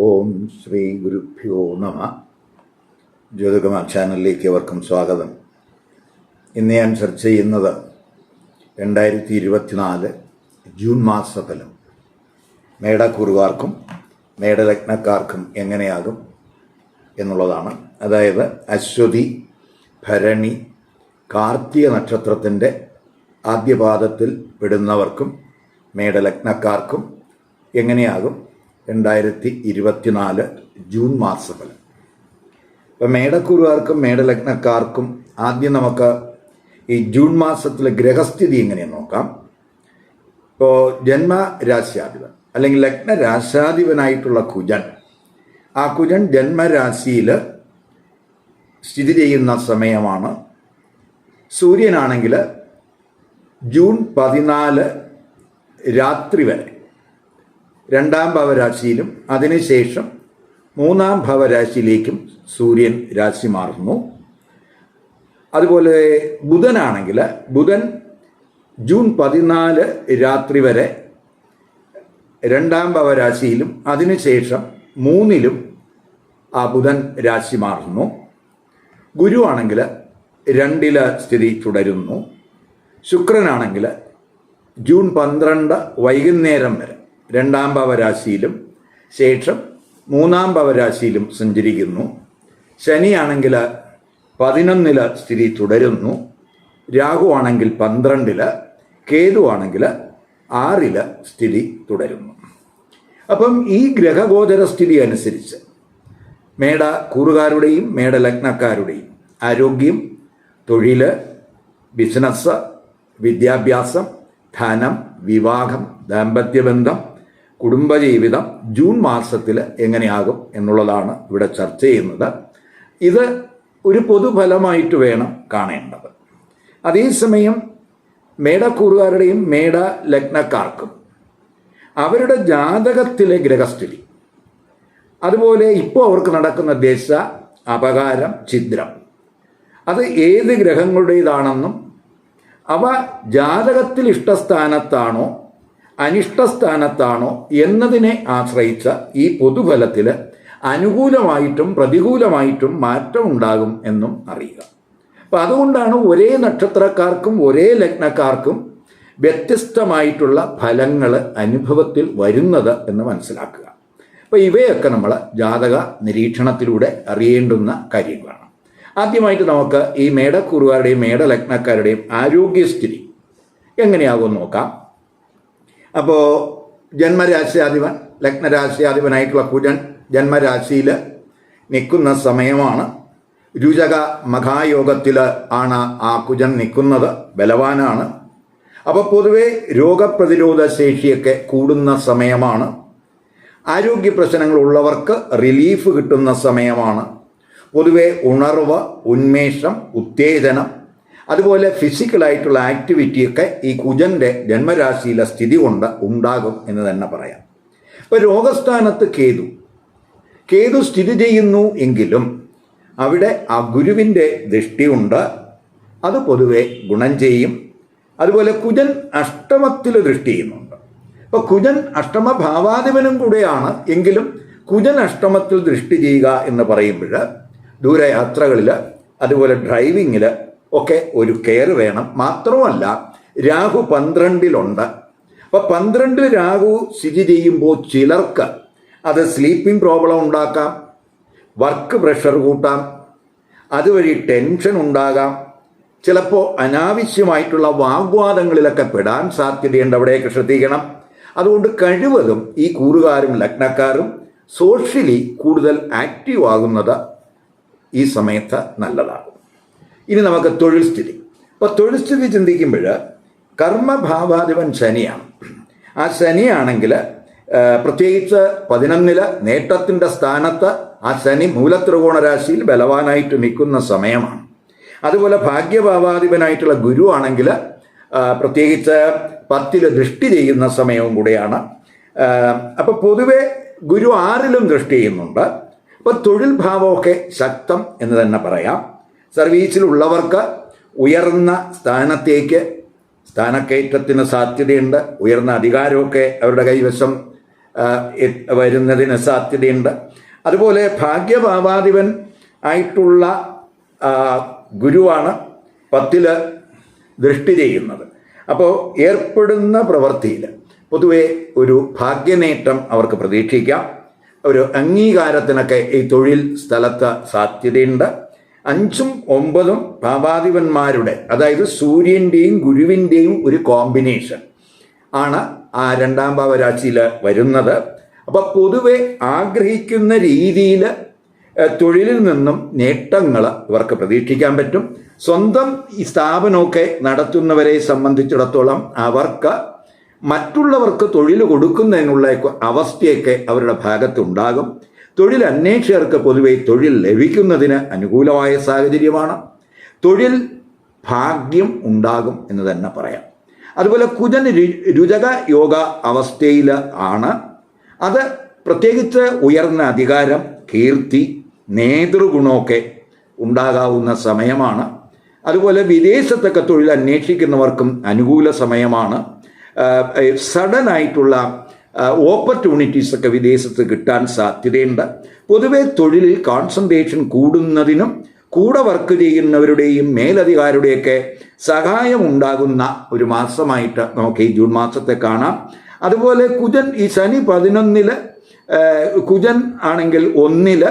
ഓം ശ്രീ ഗുരുഭ്യോ നമ. ജ്യോതികുമാർ ചാനലിലേക്ക് അവർക്കും സ്വാഗതം. ഇന്ന് ഞാൻ ചർച്ച ചെയ്യുന്നത് രണ്ടായിരത്തി ഇരുപത്തിനാല് ജൂൺ മാസഫലം മേടക്കൂറുകാർക്കും മേടലഗ്നക്കാർക്കും എങ്ങനെയാകും എന്നുള്ളതാണ്. അതായത് അശ്വതി ഭരണി കാർത്തിക നക്ഷത്രത്തിന്റെ ആദ്യപാദത്തിൽ പെടുന്നവർക്കും മേടലഗ്നക്കാർക്കും എങ്ങനെയാകും രണ്ടായിരത്തി ഇരുപത്തിനാല് ജൂൺ മാസഫലം ഇപ്പം മേടക്കുരുവാർക്കും മേടലഗ്നക്കാർക്കും ആദ്യം നമുക്ക് ഈ ജൂൺ മാസത്തിലെ ഗ്രഹസ്ഥിതി എങ്ങനെയാണ് നോക്കാം? ഇപ്പോൾ ജന്മ രാശ്യാധിപൻ അല്ലെങ്കിൽ ലഗ്നരാശാധിപനായിട്ടുള്ള കുജൻ ആ കുജൻ ജന്മരാശിയിൽ സ്ഥിതി ചെയ്യുന്ന സമയമാണ്. സൂര്യനാണെങ്കിൽ ജൂൺ പതിനാല് രാത്രി വരെ. രണ്ടാം ഭാവരാശിയിലും അതിനുശേഷം മൂന്നാം ഭാവരാശിയിലേക്കും സൂര്യൻ രാശി മാറുന്നു. അതുപോലെ ബുധനാണെങ്കിൽ ബുധൻ ജൂൺ പതിനാല് രാത്രി വരെ രണ്ടാം ഭവരാശിയിലും അതിനുശേഷം മൂന്നിലും ആ ബുധൻ രാശി മാറുന്നു. ഗുരുവാണെങ്കിൽ രണ്ടില സ്ഥിതി തുടരുന്നു. ശുക്രനാണെങ്കിൽ ജൂൺ പന്ത്രണ്ട് വൈകുന്നേരം വരെ. രണ്ടാം ഭവരാശിയിലും ശേഷം മൂന്നാം ഭവരാശിയിലും സഞ്ചരിക്കുന്നു. ശനിയാണെങ്കിൽ പതിനൊന്നിൽ സ്ഥിതി തുടരുന്നു. രാഹു ആണെങ്കിൽ പന്ത്രണ്ടിൽ കേതു ആണെങ്കിൽ ആറിൽ സ്ഥിതി തുടരുന്നു. അപ്പം ഈ ഗ്രഹഗോചര സ്ഥിതി അനുസരിച്ച് മേട കൂറുകാരുടെയും മേട ലഗ്നക്കാരുടെയും ആരോഗ്യം തൊഴിൽ ബിസിനസ് വിദ്യാഭ്യാസം ധനം വിവാഹം ദാമ്പത്യബന്ധം കുടുംബജീവിതം ജൂൺ മാസത്തിൽ എങ്ങനെയാകും എന്നുള്ളതാണ് ഇവിടെ ചർച്ച ചെയ്യുന്നത്. ഇത് ഒരു പൊതുഫലമായിട്ട് വേണം കാണേണ്ടത്. അതേസമയം മേടക്കൂറുകാരുടെയും മേട ലഗ്നക്കാർക്കും അവരുടെ ജാതകത്തിലെ ഗ്രഹസ്ഥിതി അതുപോലെ ഇപ്പോൾ അവർക്ക് നടക്കുന്ന ദശ അപകാരം ഛിദ്രം അത് ഏത് ഗ്രഹങ്ങളുടേതാണെന്നും അവ ജാതകത്തിൽ ഇഷ്ടസ്ഥാനത്താണോ അനിഷ്ടസ്ഥാനത്താണോ എന്നതിനെ ആശ്രയിച്ച ഈ പൊതുഫലത്തിൽ അനുകൂലമായിട്ടും പ്രതികൂലമായിട്ടും മാറ്റം ഉണ്ടാകും എന്നും അറിയുക. അപ്പം അതുകൊണ്ടാണ് ഒരേ നക്ഷത്രക്കാർക്കും ഒരേ ലഗ്നക്കാർക്കും വ്യത്യസ്തമായിട്ടുള്ള ഫലങ്ങൾ അനുഭവത്തിൽ വരുന്നത് എന്ന് മനസ്സിലാക്കുക. അപ്പോൾ ഇവയൊക്കെ നമ്മൾ ജാതക നിരീക്ഷണത്തിലൂടെ അറിയേണ്ടുന്ന കാര്യങ്ങളാണ്. ആദ്യമായിട്ട് നമുക്ക് ഈ മേടക്കുറുകാരുടെയും മേടലഗ്നക്കാരുടെയും ആരോഗ്യസ്ഥിതി എങ്ങനെയാകുമെന്ന് നോക്കാം. അപ്പോൾ ജന്മരാശ്യാധിപൻ ലഗ്നരാശ്യാധിപനായിട്ടുള്ള കുജൻ ജന്മരാശിയിൽ നിൽക്കുന്ന സമയമാണ്. രുചക മഹായോഗത്തിൽ ആണ് ആ കുജൻ നിൽക്കുന്നത് ബലവാനാണ്. അപ്പോൾ പൊതുവെ രോഗപ്രതിരോധ ശേഷിയൊക്കെ കൂടുന്ന സമയമാണ്. ആരോഗ്യ പ്രശ്നങ്ങളുള്ളവർക്ക് റിലീഫ് കിട്ടുന്ന സമയമാണ്. പൊതുവെ ഉണർവ് ഉന്മേഷം ഉത്തേജനം അതുപോലെ ഫിസിക്കലായിട്ടുള്ള ആക്ടിവിറ്റിയൊക്കെ ഈ കുജന്റെ ജന്മരാശിയിലെ സ്ഥിതി കൊണ്ട് ഉണ്ടാകും എന്ന് തന്നെ പറയാം. ഇപ്പോൾ രോഗസ്ഥാനത്ത് കേതു. കേതു സ്ഥിതി ചെയ്യുന്നു എങ്കിലും അവിടെ ആ ഗുരുവിന്റെ ദൃഷ്ടിയുണ്ട് അത് പൊതുവെ ഗുണം ചെയ്യും. അതുപോലെ കുജൻ അഷ്ടമത്തിൽ ദൃഷ്ടി ചെയ്യുന്നുണ്ട്. അപ്പോൾ കുജൻ അഷ്ടമ ഭാവാധിപനും കൂടെയാണ് എങ്കിലും കുജൻ അഷ്ടമത്തിൽ ദൃഷ്ടി ചെയ്യുക എന്ന് പറയുമ്പോൾ ദൂരയാത്രകളിൽ അതുപോലെ ഡ്രൈവിങ്ങിൽ ഒക്കെ ഒരു കെയർ വേണം. മാത്രമല്ല രാഹു പന്ത്രണ്ടിലുണ്ട്. അപ്പോൾ പന്ത്രണ്ടിൽ രാഹു സ്ഥിതി ചെയ്യുമ്പോൾ ചിലർക്ക് അത് സ്ലീപ്പിംഗ് പ്രോബ്ലം ഉണ്ടാക്കാം വർക്ക് പ്രഷർ കൂട്ടാം അതുവഴി ടെൻഷൻ ഉണ്ടാകാം. ചിലപ്പോൾ അനാവശ്യമായിട്ടുള്ള വാഗ്വാദങ്ങളിലൊക്കെ പെടാൻ സാധ്യതയുണ്ട്. അവിടെയൊക്കെ ശ്രദ്ധിക്കണം. അതുകൊണ്ട് കഴിവതും ഈ കൂറുകാരും ലഗ്നക്കാരും സോഷ്യലി കൂടുതൽ ആക്റ്റീവ് ആകുന്നത് ഈ സമയത്ത് നല്ലതാകും. ഇനി നമുക്ക് തൊഴിൽ സ്ഥിതി. അപ്പോൾ തൊഴിൽ സ്ഥിതി ചിന്തിക്കുമ്പോൾ കർമ്മഭാവാധിപൻ ശനിയാണ്. ആ ശനിയാണെങ്കിൽ പ്രത്യേകിച്ച് പതിനൊന്നിൽ നേട്ടത്തിന്റെ സ്ഥാനത്ത് ആ ശനി മൂലത്രികോണ രാശിയിൽ ബലവാനായിട്ട് നിൽക്കുന്ന സമയമാണ്. അതുപോലെ ഭാഗ്യഭാവാധിപനായിട്ടുള്ള ഗുരു ആണെങ്കിൽ പ്രത്യേകിച്ച് പത്തിൽ ദൃഷ്ടി ചെയ്യുന്ന സമയവും കൂടെയാണ്. അപ്പോൾ പൊതുവെ ഗുരു ആറിലും ദൃഷ്ടി ചെയ്യുന്നുണ്ട്. അപ്പോൾ തൊഴിൽ ഭാവമൊക്കെ ശക്തം എന്ന് തന്നെ പറയാം. സർവീസിലുള്ളവർക്ക് ഉയർന്ന സ്ഥാനത്തേക്ക് സ്ഥാനക്കയറ്റത്തിന് സാധ്യതയുണ്ട്. ഉയർന്ന അധികാരമൊക്കെ അവരുടെ കൈവശം വരുന്നതിന് സാധ്യതയുണ്ട്. അതുപോലെ ഭാഗ്യഭാവാധിപൻ ആയിട്ടുള്ള ഗുരുവാണ് പത്തിൽ ദൃഷ്ടി ചെയ്യുന്നത്. അപ്പോൾ ഏർപ്പെടുന്ന പ്രവൃത്തിയിൽ പൊതുവെ ഒരു ഭാഗ്യനേട്ടം അവർക്ക് പ്രതീക്ഷിക്കാം. ഒരു അംഗീകാരത്തിനൊക്കെ ഈ തൊഴിൽ സ്ഥലത്ത് സാധ്യതയുണ്ട്. അഞ്ചും ഒമ്പതും ഭാവാധിപന്മാരുടെ അതായത് സൂര്യന്റെയും ഗുരുവിന്റെയും ഒരു കോമ്പിനേഷൻ ആണ് ആ രണ്ടാം ഭാവരാശിയിൽ വരുന്നത്. അപ്പോൾ പൊതുവെ ആഗ്രഹിക്കുന്ന രീതിയിൽ തൊഴിലിൽ നിന്നും നേട്ടങ്ങൾ ഇവർക്ക് പ്രതീക്ഷിക്കാൻ പറ്റും. സ്വന്തം സ്ഥാപനമൊക്കെ നടത്തുന്നവരെ സംബന്ധിച്ചിടത്തോളം അവർക്ക് മറ്റുള്ളവർക്ക് തൊഴിൽ കൊടുക്കുന്നതിനുള്ള അവസ്ഥയൊക്കെ അവരുടെ ഭാഗത്തുണ്ടാകും. തൊഴിൽ അന്വേഷകർക്ക് പൊതുവെ തൊഴിൽ ലഭിക്കുന്നതിന് അനുകൂലമായ സാഹചര്യമാണ്. തൊഴിൽ ഭാഗ്യം ഉണ്ടാകും എന്ന് തന്നെ പറയാം. അതുപോലെ കുജൻ രുചക യോഗ അവസ്ഥയിൽ ആണ്. അത് പ്രത്യേകിച്ച് ഉയർന്ന അധികാരം കീർത്തി നേതൃഗുണമൊക്കെ ഉണ്ടാകാവുന്ന സമയമാണ്. അതുപോലെ വിദേശത്തൊക്കെ തൊഴിൽ അന്വേഷിക്കുന്നവർക്കും അനുകൂല സമയമാണ്. സഡൻ ആയിട്ടുള്ള ഓപ്പർച്യൂണിറ്റീസ് ഒക്കെ വിദേശത്ത് കിട്ടാൻ സാധ്യതയുണ്ട്. പൊതുവെ തൊഴിലിൽ കോൺസെൻട്രേഷൻ കൂടുന്നതിനും കൂടെ വർക്ക് ചെയ്യുന്നവരുടെയും മേലധികാരുടെയൊക്കെ സഹായം ഉണ്ടാകുന്ന ഒരു മാസമായിട്ട് നമുക്ക് ഈ ജൂൺ മാസത്തെ കാണാം. അതുപോലെ കുജൻ ഈ ശനി പതിനൊന്നിൽ കുജൻ ആണെങ്കിൽ ഒന്നിൽ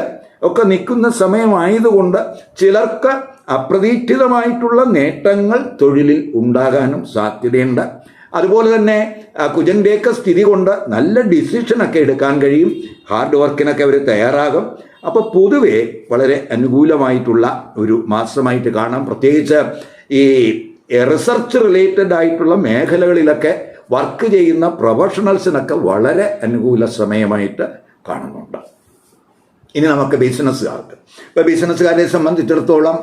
ഒക്കെ നിൽക്കുന്ന സമയമായതുകൊണ്ട് ചിലർക്ക് അപ്രതീക്ഷിതമായിട്ടുള്ള നേട്ടങ്ങൾ തൊഴിലിൽ ഉണ്ടാകാനും സാധ്യതയുണ്ട്. അതുപോലെ തന്നെ കുജന്റെയൊക്കെ സ്ഥിതി കൊണ്ട് നല്ല ഡിസിഷനൊക്കെ എടുക്കാൻ കഴിയും. ഹാർഡ് വർക്കിനൊക്കെ അവർ തയ്യാറാകും. അപ്പോൾ പൊതുവെ വളരെ അനുകൂലമായിട്ടുള്ള ഒരു മാസമായിട്ട് കാണാം. പ്രത്യേകിച്ച് ഈ റിസർച്ച് റിലേറ്റഡ് ആയിട്ടുള്ള മേഖലകളിലൊക്കെ വർക്ക് ചെയ്യുന്ന പ്രൊഫഷണൽസിനൊക്കെ വളരെ അനുകൂല സമയമായിട്ട് കാണുന്നുണ്ട്. ഇനി നമുക്ക് ബിസിനസ്സുകാർക്ക് ഇപ്പോൾ ബിസിനസ്സുകാരെ സംബന്ധിച്ചിടത്തോളം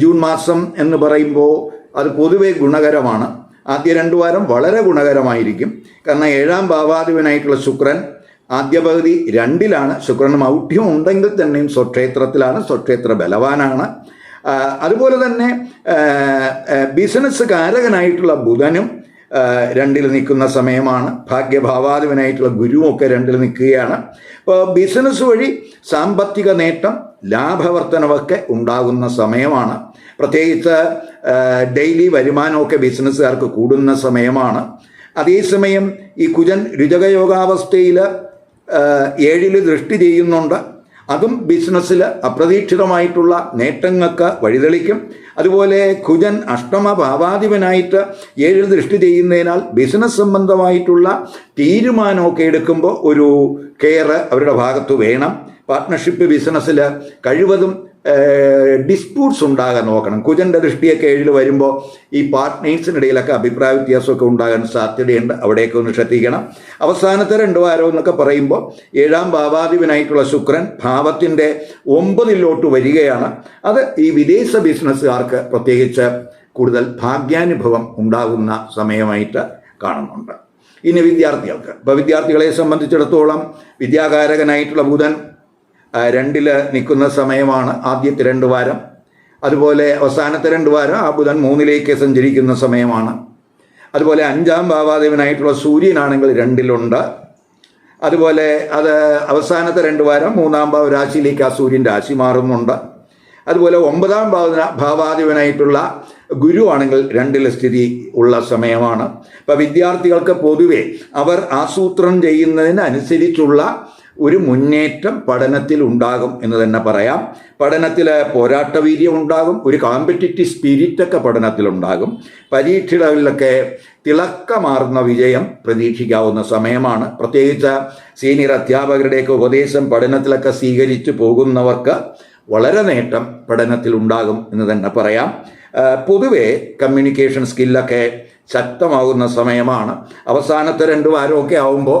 ജൂൺ മാസം എന്ന് പറയുമ്പോൾ അത് പൊതുവെ ഗുണകരമാണ്. ആദ്യ രണ്ടു വാരം വളരെ ഗുണകരമായിരിക്കും. കാരണം ഏഴാം ഭാവാധിപനായിട്ടുള്ള ശുക്രൻ ആദ്യ പകുതി രണ്ടിലാണ്. ശുക്രൻ മൗഢ്യം ഉണ്ടെങ്കിൽ തന്നെയും സ്വക്ഷേത്രത്തിലാണ്. സ്വക്ഷേത്ര ബലവാനാണ്. അതുപോലെ തന്നെ ബിസിനസ് കാരകനായിട്ടുള്ള ബുധനും രണ്ടിൽ നിൽക്കുന്ന സമയമാണ്. ഭാഗ്യഭാവാധിപനായിട്ടുള്ള ഗുരുവൊക്കെ രണ്ടിൽ നിൽക്കുകയാണ്. അപ്പോൾ ബിസിനസ് വഴി സാമ്പത്തിക നേട്ടം ലാഭവർത്തനമൊക്കെ ഉണ്ടാകുന്ന സമയമാണ്. പ്രത്യേകിച്ച് ഡെയിലി വരുമാനമൊക്കെ ബിസിനസ്സുകാർക്ക് കൂടുന്ന സമയമാണ്. അതേസമയം ഈ കുജൻ രുചകയോഗാവസ്ഥയിൽ ഏഴിൽ ദൃഷ്ടി ചെയ്യുന്നുണ്ട്. അതും ബിസിനസ്സിൽ അപ്രതീക്ഷിതമായിട്ടുള്ള നേട്ടങ്ങൾക്ക് വഴിതെളിക്കും. അതുപോലെ കുജൻ അഷ്ടമ ഭാവാധിപനായിട്ട് ഏഴിൽ ദൃഷ്ടി ചെയ്യുന്നതിനാൽ ബിസിനസ് സംബന്ധമായിട്ടുള്ള തീരുമാനമൊക്കെ എടുക്കുമ്പോൾ ഒരു കെയർ അവരുടെ ഭാഗത്ത് വേണം. പാർട്ട്ണർഷിപ്പ് ബിസിനസ്സിൽ കഴിവതും ഡിസ്പ്യൂട്ട്സ് ഉണ്ടാകാൻ നോക്കണം. കുജന്റെ ദൃഷ്ടിയൊക്കെ ഏഴിൽ വരുമ്പോൾ ഈ പാർട്ട്നേഴ്സിനിടയിലൊക്കെ അഭിപ്രായ വ്യത്യാസമൊക്കെ ഉണ്ടാകാൻ സാധ്യതയുണ്ട്. അവിടെയൊക്കെ ഒന്ന് ശ്രദ്ധിക്കണം. അവസാനത്തെ രണ്ട് വാരം എന്നൊക്കെ പറയുമ്പോൾ ഏഴാം ഭാവാധിപനായിട്ടുള്ള ശുക്രൻ ഭാവത്തിന്റെ ഒമ്പതിലോട്ട് വരികയാണ്. അത് ഈ വിദേശ ബിസിനസ്സുകാർക്ക് പ്രത്യേകിച്ച് കൂടുതൽ ഭാഗ്യാനുഭവം ഉണ്ടാകുന്ന സമയമായിട്ട് കാണുന്നുണ്ട്. ഇനി വിദ്യാർത്ഥികൾക്ക്. ഇപ്പോൾ വിദ്യാർത്ഥികളെ സംബന്ധിച്ചിടത്തോളം വിദ്യാകാരകനായിട്ടുള്ള ബുധൻ രണ്ടിൽ നിൽക്കുന്ന സമയമാണ് ആദ്യത്തെ രണ്ട് വാരം. അതുപോലെ അവസാനത്തെ രണ്ട് വാരം ആ ബുധൻ മൂന്നിലേക്ക് സഞ്ചരിക്കുന്ന സമയമാണ്. അതുപോലെ അഞ്ചാം ഭാവാദേവനായിട്ടുള്ള സൂര്യനാണെങ്കിൽ രണ്ടിലുണ്ട്. അതുപോലെ അത് അവസാനത്തെ രണ്ട് വാരം മൂന്നാം ഭാവ രാശിയിലേക്ക് ആ സൂര്യൻ രാശി മാറുന്നുണ്ട്. അതുപോലെ ഒമ്പതാം ഭാവ ഭാവാധിപനായിട്ടുള്ള ഗുരു ആണെങ്കിൽ രണ്ടിൽ സ്ഥിതി ഉള്ള സമയമാണ്. ഇപ്പം വിദ്യാർത്ഥികൾക്ക് പൊതുവെ അവർ ആസൂത്രണം ചെയ്യുന്നതിനനുസരിച്ചുള്ള ഒരു മുന്നേറ്റം പഠനത്തിൽ ഉണ്ടാകും എന്ന് തന്നെ പറയാം. പഠനത്തിൽ പോരാട്ടവീര്യം ഉണ്ടാകും ഒരു കോമ്പറ്റിറ്റീവ് സ്പിരിറ്റൊക്കെ പഠനത്തിലുണ്ടാകും. പരീക്ഷകളിലൊക്കെ തിളക്കമാർന്ന വിജയം പ്രതീക്ഷിക്കാവുന്ന സമയമാണ്. പ്രത്യേകിച്ച് സീനിയർ അധ്യാപകരുടെയൊക്കെ ഉപദേശം പഠനത്തിലൊക്കെ സ്വീകരിച്ചു പോകുന്നവർക്ക് വളരെ നേട്ടം പഠനത്തിൽ ഉണ്ടാകും എന്ന് തന്നെ പറയാം. പൊതുവെ കമ്മ്യൂണിക്കേഷൻ സ്കില്ലൊക്കെ ശക്തമാകുന്ന സമയമാണ്. അവസാനത്തെ രണ്ട് വാരമൊക്കെ ആവുമ്പോൾ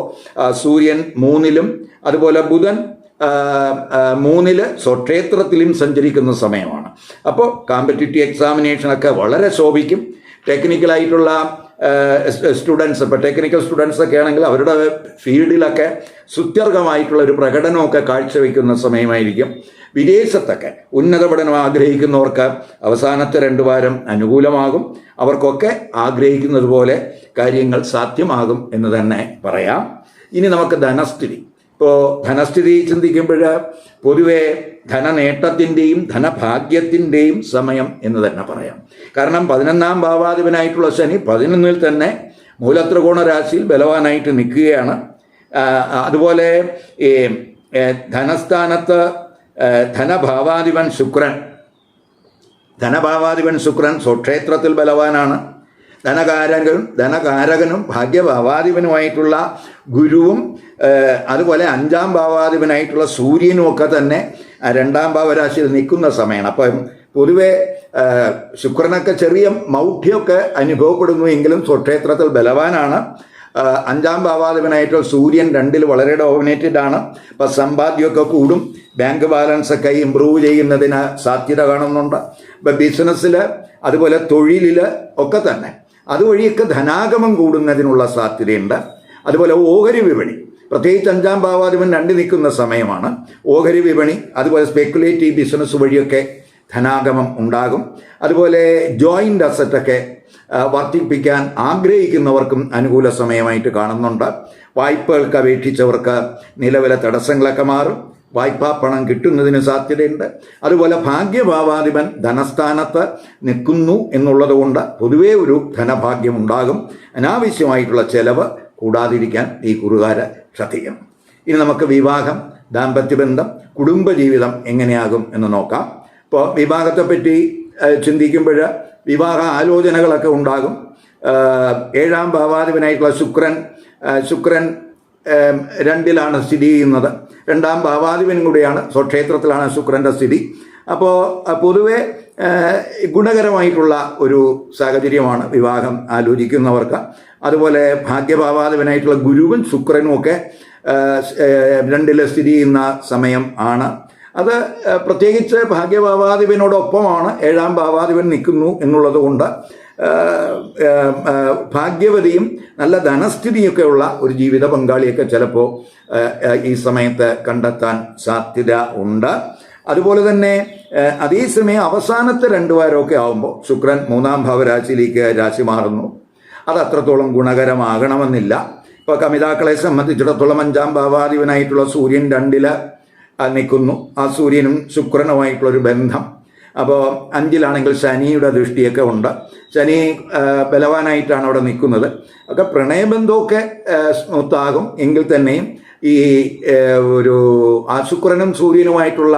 സൂര്യൻ മൂന്നിലും അതുപോലെ ബുധൻ മൂന്നിൽ സ്വക്ഷേത്രത്തിലും സഞ്ചരിക്കുന്ന സമയമാണ്. അപ്പോൾ കോമ്പറ്റിറ്റീവ് എക്സാമിനേഷനൊക്കെ വളരെ ശോഭിക്കും. ടെക്നിക്കലായിട്ടുള്ള സ്റ്റുഡൻസ് ഇപ്പോൾ ടെക്നിക്കൽ സ്റ്റുഡൻസ് ഒക്കെ ആണെങ്കിൽ അവരുടെ ഫീൽഡിലൊക്കെ സുത്യർഹമായിട്ടുള്ള ഒരു പ്രകടനമൊക്കെ കാഴ്ചവെക്കുന്ന സമയമായിരിക്കും. വിദേശത്തൊക്കെ ഉന്നത പഠനം ആഗ്രഹിക്കുന്നവർക്ക് അവസാനത്തെ രണ്ട് വാരം അനുകൂലമാകും. അവർക്കൊക്കെ ആഗ്രഹിക്കുന്നത് പോലെ കാര്യങ്ങൾ സാധ്യമാകും എന്ന് തന്നെ പറയാം. ഇനി നമുക്ക് ധനസ്ഥിതി. ഇപ്പോൾ ധനസ്ഥിതി ചിന്തിക്കുമ്പോൾ പൊതുവെ ധനനേട്ടത്തിന്റെയും ധനഭാഗ്യത്തിന്റെയും സമയം എന്ന് തന്നെ പറയാം. കാരണം പതിനൊന്നാം ഭാവാധിപനായിട്ടുള്ള ശനി പതിനൊന്നിൽ തന്നെ മൂലത്രികോണ രാശിയിൽ ബലവാനായിട്ട് നിൽക്കുകയാണ്. അതുപോലെ ഈ ധനസ്ഥാനത്ത് ധനഭാവാധിപൻ ശുക്രൻ. ധനഭാവാധിപൻ ശുക്രൻ സ്വക്ഷേത്രത്തിൽ ബലവാനാണ്. ധനകാരകനും ധനകാരകനും ഭാഗ്യഭാവാധിപനുമായിട്ടുള്ള ഗുരുവും അതുപോലെ അഞ്ചാം ഭാവാധിപനായിട്ടുള്ള സൂര്യനും ഒക്കെ തന്നെ രണ്ടാം ഭാവരാശിയിൽ നിൽക്കുന്ന സമയമാണ്. അപ്പം പൊതുവെ ശുക്രനൊക്കെ ചെറിയ മൗഢ്യമൊക്കെ അനുഭവപ്പെടുന്നു എങ്കിലും സ്വക്ഷേത്രത്തിൽ ബലവാനാണ്. അഞ്ചാം ഭാവാധിപനായിട്ടുള്ള സൂര്യൻ രണ്ടിൽ വളരെ ഡോമിനേറ്റഡ് ആണ്. അപ്പം സമ്പാദ്യമൊക്കെ കൂടും. ബാങ്ക് ബാലൻസ് ഒക്കെ ഇമ്പ്രൂവ് ചെയ്യുന്നതിന് സാധ്യത കാണുന്നുണ്ട്. ഇപ്പം ബിസിനസ്സിൽ അതുപോലെ തൊഴിലിൽ ഒക്കെ തന്നെ. അതുവഴിയൊക്കെ ധനാഗമം കൂടുന്നതിനുള്ള സാധ്യതയുണ്ട്. അതുപോലെ ഓഹരി വിപണി. പ്രത്യേകിച്ച് അഞ്ചാം ഭാവാധിപൻ രണ്ട് നിൽക്കുന്ന സമയമാണ്. ഓഹരി വിപണി അതുപോലെ സ്പെക്കുലേറ്റീവ് ബിസിനസ് വഴിയൊക്കെ ധനാഗമം ഉണ്ടാകും. അതുപോലെ ജോയിന്റ് അസറ്റൊക്കെ വർദ്ധിപ്പിക്കാൻ ആഗ്രഹിക്കുന്നവർക്കും അനുകൂല സമയമായിട്ട് കാണുന്നുണ്ട്. വായ്പകൾക്ക് അപേക്ഷിച്ചവർക്ക് നിലവിലെ തടസ്സങ്ങളൊക്കെ മാറും. വായ്പാ പണം കിട്ടുന്നതിന് സാധ്യതയുണ്ട്. അതുപോലെ ഭാഗ്യഭാവാധിപൻ ധനസ്ഥാനത്ത് നിൽക്കുന്നു എന്നുള്ളത് കൊണ്ട് പൊതുവേ ഒരു ധനഭാഗ്യം ഉണ്ടാകും. അനാവശ്യമായിട്ടുള്ള ചെലവ് കൂടാതിരിക്കാൻ ഈ കുറുകാര ശ്രദ്ധിക്കണം. ഇനി നമുക്ക് വിവാഹം ദാമ്പത്യബന്ധം കുടുംബജീവിതം എങ്ങനെയാകും എന്ന് നോക്കാം. ഇപ്പോൾ വിവാഹത്തെപ്പറ്റി ചിന്തിക്കുമ്പോൾ വിവാഹ ആലോചനകളൊക്കെ ഉണ്ടാകും. ഏഴാം ഭാവാധിപനായിട്ടുള്ള ശുക്രൻ ശുക്രൻ രണ്ടിലാണ് സ്ഥിതി ചെയ്യുന്നത്. രണ്ടാം ഭാവാധിപൻ കൂടിയാണ് സ്വക്ഷേത്രത്തിലാണ് ശുക്രന്റെ സ്ഥിതി. അപ്പോൾ പൊതുവെ ഗുണകരമായിട്ടുള്ള ഒരു സാഹചര്യമാണ് വിവാഹം ആലോചിക്കുന്നവർക്ക്. അതുപോലെ ഭാഗ്യഭാവാധിപനായിട്ടുള്ള ഗുരുവും ശുക്രനും ഒക്കെ രണ്ടിലെ സ്ഥിതി ചെയ്യുന്ന സമയം ആണ്. അത് പ്രത്യേകിച്ച് ഭാഗ്യഭാവാധിപനോടൊപ്പമാണ് ഏഴാം ഭാവാധിപൻ നിൽക്കുന്നു എന്നുള്ളത് കൊണ്ട് ഭാഗ്യവതിയും നല്ല ധനസ്ഥിതിയൊക്കെ ഉള്ള ഒരു ജീവിത പങ്കാളിയൊക്കെ ചിലപ്പോൾ ഈ സമയത്ത് കണ്ടെത്താൻ സാധ്യത ഉണ്ട്. അതുപോലെ തന്നെ അതേസമയം അവസാനത്തെ രണ്ടു വാരമൊക്കെ ആകുമ്പോൾ ശുക്രൻ മൂന്നാം ഭാവരാശിയിലേക്ക് രാശി മാറുന്നു. അത് അത്രത്തോളം ഗുണകരമാകണമെന്നില്ല. ഇപ്പോൾ കമിതാക്കളെ സംബന്ധിച്ചിടത്തോളം അഞ്ചാം ഭാവാധിപനായിട്ടുള്ള സൂര്യൻ രണ്ടിൽ നിൽക്കുന്നു. ആ സൂര്യനും ശുക്രനുമായിട്ടുള്ളൊരു ബന്ധം. അപ്പോൾ അഞ്ചിലാണെങ്കിൽ ശനിയുടെ ദൃഷ്ടിയൊക്കെ ഉണ്ട്. ശനി ബലവാനായിട്ടാണ് അവിടെ നിൽക്കുന്നത്. ഒക്കെ പ്രണയബന്ധമൊക്കെ സ്മൂത്താകും. എങ്കിൽ തന്നെയും ഈ ഒരു ആ ശുക്രനും സൂര്യനുമായിട്ടുള്ള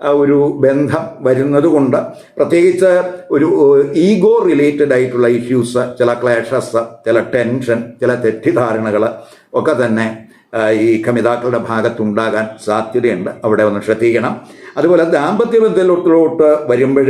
ഒരു ബന്ധം വരുന്നത് കൊണ്ട് പ്രത്യേകിച്ച് ഒരു ഈഗോ റിലേറ്റഡ് ആയിട്ടുള്ള ഇഷ്യൂസ് ചില ക്ലാഷസ് ചില ടെൻഷൻ ചില തെറ്റിദ്ധാരണകൾ ഒക്കെ തന്നെ ഈ കമിതാക്കളുടെ ഭാഗത്തുണ്ടാകാൻ സാധ്യതയുണ്ട്. അവിടെ ഒന്ന് ശ്രദ്ധിക്കണം. അതുപോലെ ദാമ്പത്യ ബന്ധത്തിലോട്ട് വരുമ്പോൾ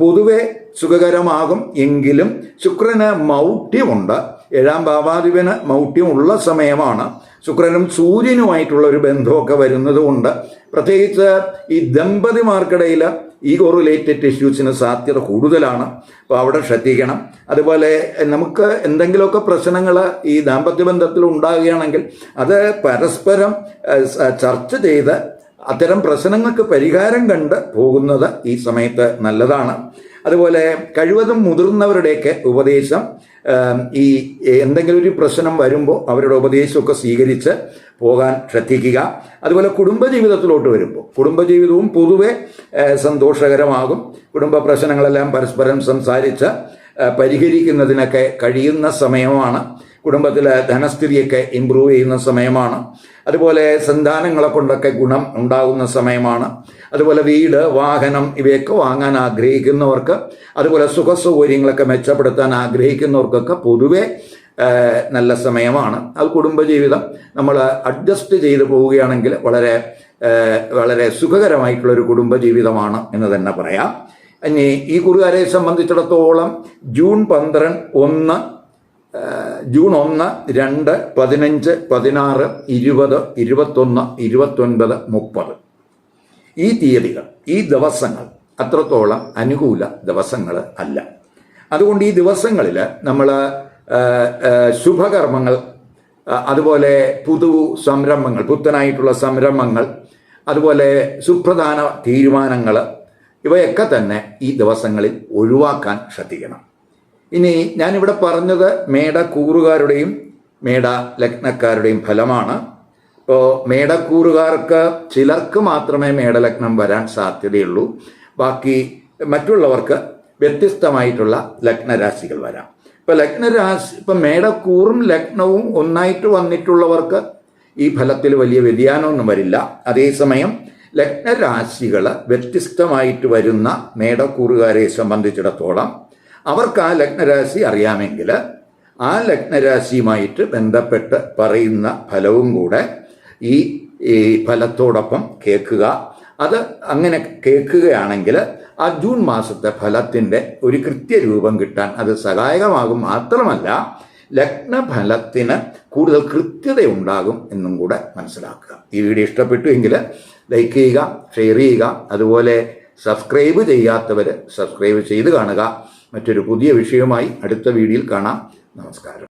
പൊതുവെ സുഖകരമാകും എങ്കിലും ശുക്രന് മൗഢ്യമുണ്ട്. ഏഴാം ഭാവാധിപന് മൗഢ്യമുള്ള സമയമാണ്. ശുക്രനും സൂര്യനുമായിട്ടുള്ള ഒരു ബന്ധമൊക്കെ വരുന്നതുകൊണ്ട് പ്രത്യേകിച്ച് ഈ ദമ്പതിമാർക്കിടയിൽ ഈഗോ റിലേറ്റഡ് ഇഷ്യൂസിന് സാധ്യത കൂടുതലാണ്. അപ്പോൾ അവിടെ ശ്രദ്ധിക്കണം. അതുപോലെ നമുക്ക് എന്തെങ്കിലുമൊക്കെ പ്രശ്നങ്ങൾ ഈ ദാമ്പത്യ ബന്ധത്തിൽ ഉണ്ടാകുകയാണെങ്കിൽ അത് പരസ്പരം ചർച്ച ചെയ്ത് അത്തരം പ്രശ്നങ്ങൾക്ക് പരിഹാരം കണ്ട് പോകുന്നത് ഈ സമയത്ത് നല്ലതാണ്. അതുപോലെ കഴിവതും മുതിർന്നവരുടെയൊക്കെ ഉപദേശം ഈ എന്തെങ്കിലും ഒരു പ്രശ്നം വരുമ്പോൾ അവരുടെ ഉപദേശമൊക്കെ സ്വീകരിച്ച് പോകാൻ ശ്രദ്ധിക്കുക. അതുപോലെ കുടുംബജീവിതത്തിലോട്ട് വരുമ്പോൾ കുടുംബജീവിതവും പൊതുവെ സന്തോഷകരമാകും. കുടുംബ പ്രശ്നങ്ങളെല്ലാം പരസ്പരം സംസാരിച്ച് പരിഹരിക്കുന്നതിനൊക്കെ കഴിയുന്ന സമയമാണ് കുടുംബത്തിലെ ധനസ്ഥിതിയൊക്കെ ഇമ്പ്രൂവ് ചെയ്യുന്ന സമയമാണ്. അതുപോലെ സന്താനങ്ങളെ കൊണ്ടൊക്കെ ഗുണം ഉണ്ടാകുന്ന സമയമാണ്. അതുപോലെ വീട് വാഹനം ഇവയൊക്കെ വാങ്ങാൻ ആഗ്രഹിക്കുന്നവർക്ക് അതുപോലെ സുഖസൗകര്യങ്ങളൊക്കെ മെച്ചപ്പെടുത്താൻ ആഗ്രഹിക്കുന്നവർക്കൊക്കെ പൊതുവെ നല്ല സമയമാണ്. അത് കുടുംബജീവിതം നമ്മൾ അഡ്ജസ്റ്റ് ചെയ്ത് പോവുകയാണെങ്കിൽ വളരെ വളരെ സുഖകരമായിട്ടുള്ള ഒരു കുടുംബജീവിതമാണ് എന്ന് തന്നെ പറയാം. ഇനി ഈ കുറുകാരെ സംബന്ധിച്ചിടത്തോളം ജൂൺ പന്ത്രണ്ട് ഒന്ന് ജൂൺ ഒന്ന് രണ്ട് പതിനഞ്ച് പതിനാറ് ഇരുപത് ഇരുപത്തൊന്ന് ഇരുപത്തൊൻപത് മുപ്പത്. ഈ തീയതികൾ ഈ ദിവസങ്ങൾ അത്രത്തോളം അനുകൂല ദിവസങ്ങൾ അല്ല. അതുകൊണ്ട് ഈ ദിവസങ്ങളിൽ നമ്മൾ ശുഭകർമ്മങ്ങൾ അതുപോലെ പുതു സംരംഭങ്ങൾ പുത്തനായിട്ടുള്ള സംരംഭങ്ങൾ അതുപോലെ സുപ്രധാന തീരുമാനങ്ങൾ ഇവയൊക്കെ തന്നെ ഈ ദിവസങ്ങളിൽ ഒഴിവാക്കാൻ ശ്രദ്ധിക്കണം. ഇനി ഞാനിവിടെ പറഞ്ഞത് മേട കൂറുകാരുടെയും മേട ലഗ്നക്കാരുടെയും ഫലമാണ്. ഇപ്പോൾ മേടക്കൂറുകാർക്ക് ചിലർക്ക് മാത്രമേ മേടലഗ്നം വരാൻ സാധ്യതയുള്ളൂ. ബാക്കി മറ്റുള്ളവർക്ക് വ്യത്യസ്തമായിട്ടുള്ള ലഗ്നരാശികൾ വരാം. ഇപ്പം ലഗ്നരാശി ഇപ്പം മേടക്കൂറും ലഗ്നവും ഒന്നായിട്ട് വന്നിട്ടുള്ളവർക്ക് ഈ ഫലത്തിൽ വലിയ വ്യതിയാനമൊന്നും വരില്ല. അതേസമയം ലഗ്നരാശികൾ വ്യത്യസ്തമായിട്ട് വരുന്ന മേടക്കൂറുകാരെ സംബന്ധിച്ചിടത്തോളം അവർക്ക് ആ ലഗ്നരാശി അറിയാമെങ്കിൽ ആ ലഗ്നരാശിയുമായിട്ട് ബന്ധപ്പെട്ട് പറയുന്ന ഫലവും കൂടെ ഈ ഈ ഫലത്തോടൊപ്പം കേൾക്കുക. അത് അങ്ങനെ കേൾക്കുകയാണെങ്കിൽ ആ ജൂൺ മാസത്തെ ഫലത്തിന്റെ ഒരു കൃത്യരൂപം കിട്ടാൻ അത് സഹായകമാകും. മാത്രമല്ല ലഗ്നഫലത്തിന് കൂടുതൽ കൃത്യതയുണ്ടാകും എന്നും കൂടെ മനസ്സിലാക്കുക. ഈ വീഡിയോ ഇഷ്ടപ്പെട്ടു എങ്കിൽ ലൈക്ക് ചെയ്യുക ഷെയർ ചെയ്യുക. അതുപോലെ സബ്സ്ക്രൈബ് ചെയ്യാത്തവർ സബ്സ്ക്രൈബ് ചെയ്ത് കാണുക. മറ്റൊരു പുതിയ വിഷയവുമായി അടുത്ത വീഡിയോയിൽ കാണാം. നമസ്കാരം.